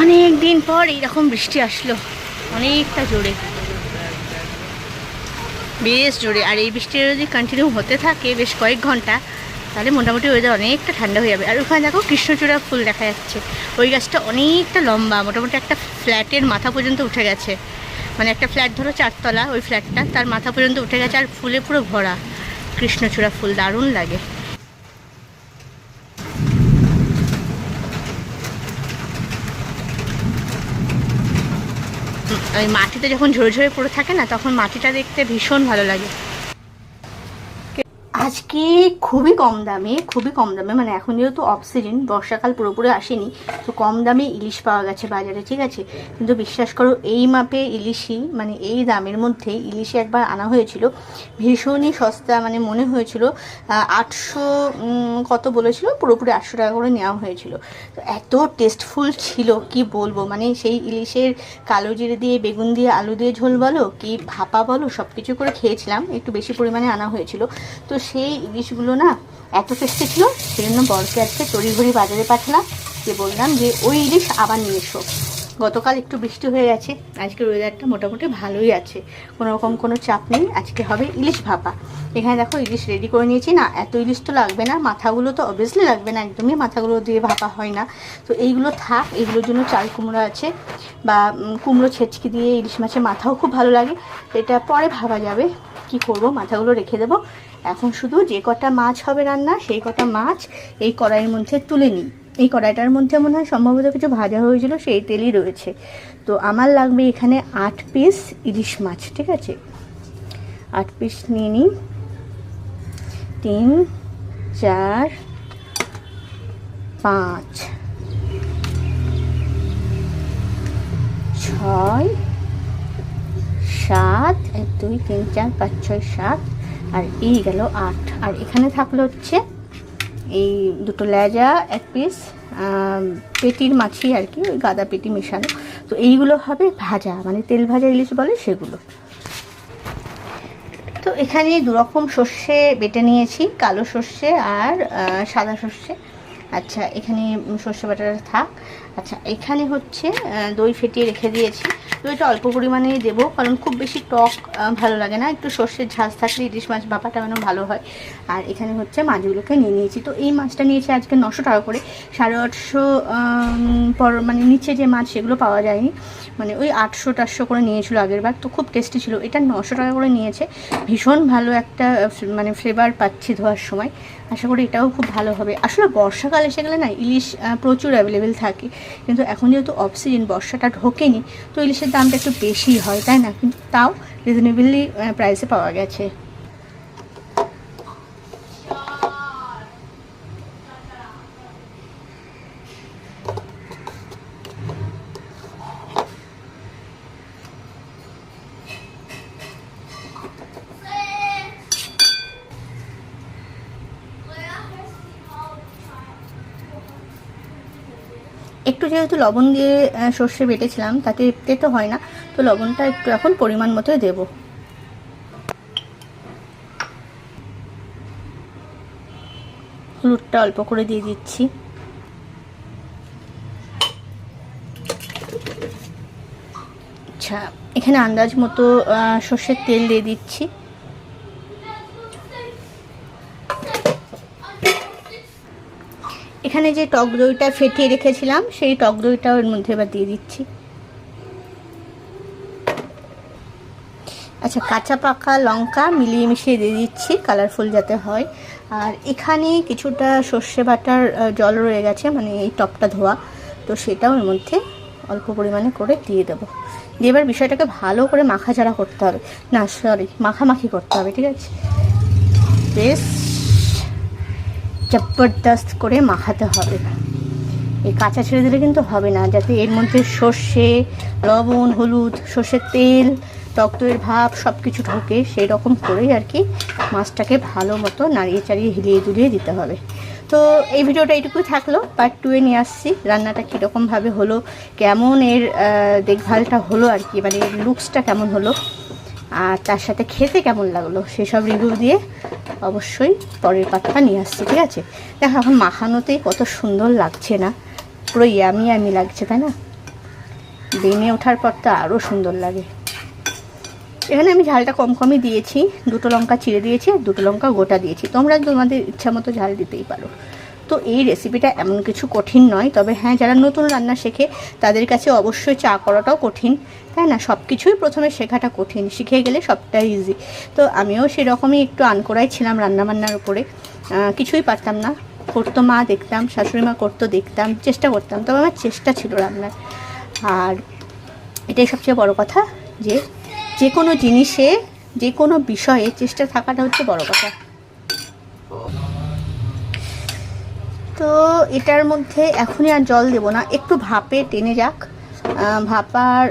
অনেক দিন পর এইরকম বৃষ্টি আসলো। অনেকটা জোরে। বেশ জোরে। আর এই বৃষ্টি যদি কন্টিনিউ হতে থাকে বেশ কয়েক ঘণ্টা, তাহলে মোটামুটি ওয়েদার অনেকটা ঠান্ডা হয়ে যাবে। আর ওখানে দেখো কৃষ্ণচূড়া ফুল দেখা যাচ্ছে। ওই গাছটা অনেকটা লম্বা, মোটামুটি একটা ফ্ল্যাটের মাথা পর্যন্ত উঠে গেছে। মানে একটা ফ্ল্যাট ধরো চারতলা, ওই ফ্ল্যাটটা তার মাথা পর্যন্ত উঠে গেছে আর ফুলে পুরো ভরা। কৃষ্ণচূড়া ফুল দারুণ লাগে। ওই মাটিতে যখন ঝরে ঝরে পড়ে থাকে না তখন মাটিটা দেখতে ভীষণ ভালো লাগে। আজকে খুবই কম দামে, খুবই কম দামে মানে এখন যেহেতু অফ সিজন বর্ষাকাল পুরোপুরি আসেনি, তো কম দামে ইলিশ পাওয়া গেছে বাজারে, ঠিক আছে? কিন্তু বিশ্বাস করো, এই মাপে ইলিশই মানে এই দামের মধ্যে ইলিশে একবার আনা হয়েছিল, ভীষণই সস্তা মানে মনে হয়েছিল আটশো কত বলেছিল? পুরোপুরি আটশো টাকা করে নেওয়া হয়েছিল। তো এত টেস্টফুল ছিল, কি বলব? মানে সেই ইলিশের কালো জিরে দিয়ে, বেগুন দিয়ে, আলু দিয়ে ঝোল বলো, কি ভাপা বলো সব কিছু করে খেয়েছিলাম, একটু বেশি পরিমাণে আনা হয়েছিল। তো সেই ইলিশগুলো না এত টেস্টি ছিল সেই জন্য বরকে আজকে তড়িঘড়ি বাজারে পাঠালাম। যে বললাম যে, ওই ইলিশ আবার নিয়ে এসো। গতকাল একটু বৃষ্টি হয়ে গেছে আজকের ওয়েদারটা মোটামুটি ভালোই আছে। কোনো রকম কোনো চাপ নেই, আজকে হবে ইলিশ ভাপা। এখানে দেখো ইলিশ রেডি করে নিয়েছি। না, এত ইলিশ তো লাগবে না, মাথাগুলো তো অবভিয়াসলি লাগবে না একদমই, মাথাগুলো দিয়ে ভাপা হয় না। তো এইগুলো থাক এইগুলোর জন্য চাল কুমড়ো আছে বা কুমড়ো ছেচকি দিয়ে ইলিশ মাছের মাথাও খুব ভালো লাগে। এটা পরে ভাবা যাবে, কি করব? মাথাগুলো রেখে দেবো। এখন শুধু যে কটা মাছ হবে রান্না, সেই কটা মাছ এই কড়াইয়ের মধ্যে তুলে নিই। এই কড়াইটার মধ্যে মনে হয় সম্ভবত কিছু ভাজা হয়েছিল, সেই তেলই রয়েছে। তো আমার লাগবে এখানে আট পিস ইলিশ মাছ, ঠিক আছে? আট পিস নিয়ে নিই। তিন, চার, পাঁচ, ছয়, সাত, এক, দুই, তিন, চার, পাঁচ, ছয়, সাত আর এই গেল আট। আর এখানে থাকল হচ্ছে এই দুটো লেজা, এক পিস পেটির মাছি আর কি, ওই গাদা পেটি মেশানো। তো এইগুলো হবে ভাজা মানে তেল ভাজা ইলিশ বলে সেগুলো। তো এখানে দুরকম সর্ষে বেটে নিয়েছি, কালো সর্ষে আর সাদা সর্ষে। আচ্ছা এখানে সর্ষে বাটাটা থাক। আচ্ছা এখানে হচ্ছে দই ফেটিয়ে রেখে দিয়েছি। দইটা অল্প পরিমাণেই দেবো, কারণ খুব বেশি টক ভালো লাগে না। একটু সর্ষের ঝাঁজ থাকলে ইলিশ মাছ বাপাটা যেন ভালো হয়। আর এখানে হচ্ছে মাছগুলোকে নিয়ে নিয়েছি। তো এই মাছটা নিয়েছি আজকে নশো টাকা করে। সাড়ে আটশো পর মানে নিচে যে মাছ সেগুলো পাওয়া যায়নি। মানে ওই আটশো টাটশো করে নিয়েছিল আগের বার তো খুব টেস্টি ছিল। এটা নশো টাকা করে নিয়েছে। ভীষণ ভালো একটা মানে ফ্লেভার পাচ্ছি ধোয়ার সময়। আশা করি এটাও খুব ভালো হবে। আসলে বর্ষাকাল এসে গেলে না ইলিশ প্রচুর অ্যাভেলেবেল থাকে। কিন্তু এখন যেহেতু অফ সিজন বর্ষাটা ঢোকেনি, তো ইলিশের দামটা একটু বেশি হয়, তাই না? কিন্তু তাও রিজনেবলি প্রাইসে পাওয়া গেছে। একটু যেহেতু লবণ দিয়ে সর্ষে বেটেছিলাম, তাতে তেতো হয় না, তো লবণটা একটু এখন পরিমাণ মতোই দেব। হলুদটা অল্প করে দিয়ে দিচ্ছি। আচ্ছা এখানে আন্দাজ মতো সর্ষের তেল দিয়ে দিচ্ছি। এখানে যে টক দইটা ফেটিয়ে রেখেছিলাম, সেই টক দইটা ওর মধ্যে এবার দিয়ে দিচ্ছি। আচ্ছা কাঁচা পাকা লঙ্কা মিলিয়ে মিশিয়ে দিয়ে দিচ্ছি কালারফুল যাতে হয়। আর এখানে কিছুটা সর্ষে বাটার জল রয়ে গেছে মানে এই টপটা ধোয়া। তো সেটাও এর মধ্যে অল্প পরিমাণে করে দিয়ে দেবো। দিয়ে এবার বিষয়টাকে ভালো করে মাখাচাড়া করতে হবে। না সরি মাখামাখি করতে হবে, ঠিক আছে? বেশ। জবরদস্ত করে মাখাতে হবে। এই কাঁচা ছেড়ে দিলে কিন্তু হবে না, যাতে এর মধ্যে সর্ষে, লবণ, হলুদ, সর্ষের তেল, টক ভাব সব কিছু ঢোকে, সেই রকম করেই আর কি মাছটাকে ভালো মতো নাড়িয়ে চাড়িয়ে হিলিয়ে দুলিয়ে দিতে হবে। তো এই ভিডিওটা এইটুকুই থাকল পার্ট টুয়ে নিয়ে আসছি। রান্নাটা কীরকমভাবে হলো, কেমন এর দেখভালটা হলো আর কি মানে লুকসটা কেমন হলো আর তার সাথে খেতে কেমন লাগল সেসব রিভিউ দিয়ে অবশ্যই পরের পাতটা নিয়ে আসছি, ঠিক আছে? দেখো, এখন মাখানোতেই কত সুন্দর লাগছে না। পুরো ইয়ামি ইয়ামি লাগছে, তাই না? বেনে ওঠার পর তো আরও সুন্দর লাগে। এখানে আমি ঝালটা কম কমই দিয়েছি। দুটো লঙ্কা চিড়ে দিয়েছি, আর দুটো লঙ্কা গোটা দিয়েছি। তোমরা তোমাদের ইচ্ছা মতো ঝাল দিতেই পারো। তো এই রেসিপিটা এমন কিছু কঠিন নয়। তবে হ্যাঁ যারা নতুন রান্না শেখে, তাদের কাছে অবশ্যই চা করাটাও কঠিন। তাই না? সব কিছুই প্রথমে শেখাটা কঠিন। শিখে গেলে সবটাই ইজি তো আমিও সেরকমই একটু আনকোড়াই ছিলাম রান্নাবান্নার উপরে। কিছুই পারতাম না। করতো মা দেখতাম, শাশুড়ি মা করতো দেখতাম, চেষ্টা করতাম। তবে আমার চেষ্টা ছিল রান্নার। আর এটাই সবচেয়ে বড় কথা যে যে কোনো জিনিসে যে কোনো বিষয়ে চেষ্টা থাকাটা হচ্ছে বড় কথা। তো এটার মধ্যে এখনই আর জল দেবো না। একটু ভাপে টেনে যাক। ভাপার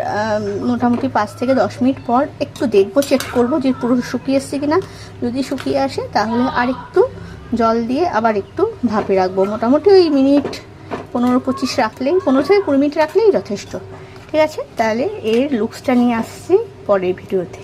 মোটামুটি পাঁচ থেকে দশ মিনিট পর একটু দেখব চেক করব যে পুরো শুকিয়ে এসছে কিনা। যদি শুকিয়ে আসে, তাহলে আর একটু জল দিয়ে আবার একটু ভাপে রাখব। মোটামুটি ওই মিনিট পনেরো পঁচিশ রাখলেই, পনেরো থেকে কুড়ি মিনিট রাখলেই যথেষ্ট। ঠিক আছে? তাহলে এর লুকসটা নিয়ে আসছি পরের ভিডিওতে